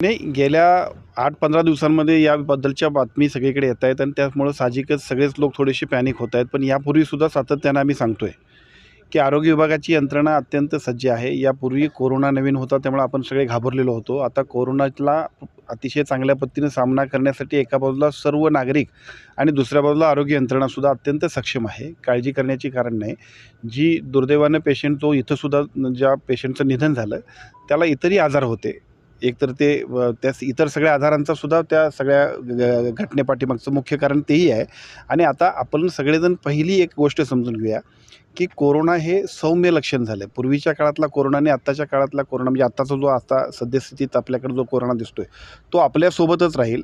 नाही गेल्या आठ पंधरा दिवसांमध्ये याबद्दलच्या बातमी सगळीकडे येत आहेत आणि त्यामुळं साहजिकच सगळेच लोक थोडेसे पॅनिक होत आहेत. पण यापूर्वीसुद्धा सातत्यानं आम्ही सांगतो आहे की आरोग्य विभागाची यंत्रणा अत्यंत सज्ज आहे. यापूर्वी कोरोना नवीन होता त्यामुळे आपण सगळे घाबरलेलो होतो. आता कोरोनाला अतिशय चांगल्या पद्धतीनं सामना करण्यासाठी एका बाजूला सर्व नागरिक आणि दुसऱ्या बाजूला आरोग्य यंत्रणासुद्धा अत्यंत सक्षम आहे. काळजी करण्याची कारण नाही. जी दुर्दैवानं पेशंट जो इथंसुद्धा ज्या पेशंटचं निधन झालं त्याला इतरही आजार होते. एकतर ते त्या इतर सगळ्या आधारांचा सुद्धा त्या सगळ्या ग- घटनेपाठीमागचं मुख्य कारण तेही आहे. आणि आता आपण सगळेजण पहिली एक गोष्ट समजून घेऊया की कोरोना हे सौम्य लक्षण झालं आहे पूर्वीच्या काळातला कोरोना आणि आत्ताच्या काळातला कोरोना म्हणजे आत्ताचा जो आता सद्यस्थितीत आपल्याकडे जो कोरोना दिसतोय तो आपल्यासोबतच राहील.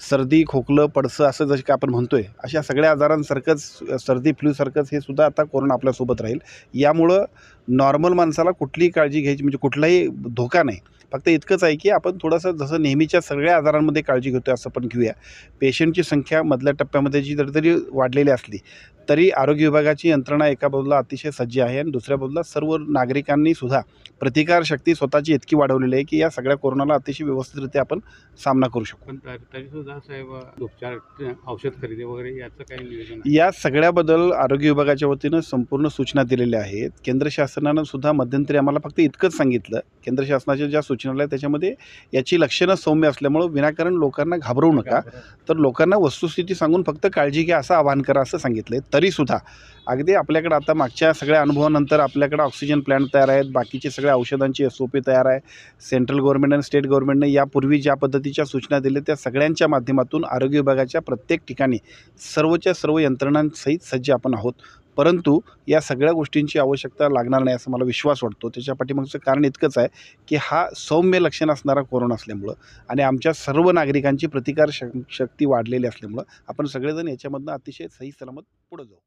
सर्दी खोकलं पडसं असं जसं काय आपण म्हणतो आहे अशा सगळ्या आजारांसारखंच सर्दी फ्लूसारखंच हे सुद्धा आता कोरोना आपल्यासोबत राहील. यामुळं नॉर्मल माणसाला कुठलीही काळजी घ्यायची म्हणजे कुठलाही धोका नाही. फक्त इतकंच आहे की आपण थोडंसं जसं नेहमीच्या सगळ्या आजारांमध्ये काळजी घेतो असं पण घेऊया. पेशंटची संख्या मधल्या टप्प्यामध्ये जी जरी तरी वाढलेली असली तरी आरोग्य विभागाची यंत्रणा एका बाजूला अतिशय सज्ज आहे आणि दुसऱ्या बाजूला सर्व नागरिकांनी सुद्धा प्रतिकारशक्ती स्वतःची इतकी वाढवलेली आहे की या सगळ्या कोरोनाला अतिशय व्यवस्थितरित्या आपण सामना करू शकतो पण तरी तरीसुद्धा साहेब उपचार औषध खरेदी वगैरे याचं काही नियोजन या सगळ्याबद्दल आरोग्य विभागाच्या वतीनं संपूर्ण सूचना दिलेल्या आहेत. केंद्र शासनानं सुद्धा मध्यंतरी आम्हाला फक्त इतकंच सांगितलं. केंद्र शासनाच्या ज्या सूचना आल्या त्याच्यामध्ये याची लक्षणं सौम्य असल्यामुळं विनाकारण लोकांना घाबरवू नका. तर लोकांना वस्तुस्थिती सांगून फक्त काळजी घ्या असं आवाहन करा असं सांगितलं आहे तरीसुद्धा अगदी आपल्याकडे आता मागच्या सगळ्या अनुभवानंतर आपल्याकडे ऑक्सिजन प्लॅन्ट तयार आहेत. बाकीचे सगळ्या औषधांची एस ओ पी तयार आहे. सेंट्रल गव्हर्नमेंट आणि स्टेट गव्हर्नमेंटने यापूर्वी ज्या पद्धतीच्या सूचना दिल्या त्या सगळ्यांच्या माध्यमातून आरोग्य विभागाच्या प्रत्येक ठिकाणी सर्वच्या सर्व यंत्रणांसहित सज्ज आपण आहोत. परंतु या सगळ्या गोष्टींची आवश्यकता लागणार नाही असं मला विश्वास वाटतो. त्याच्या पाठीमागचं कारण इतकंच आहे की हा सौम्य लक्षण असणारा कोरोना असल्यामुळं आणि आमच्या सर्व नागरिकांची प्रतिकार शक्ती वाढलेली असल्यामुळं आपण सगळेजण याच्यामधनं अतिशय सही सलामत पुढे जाऊ.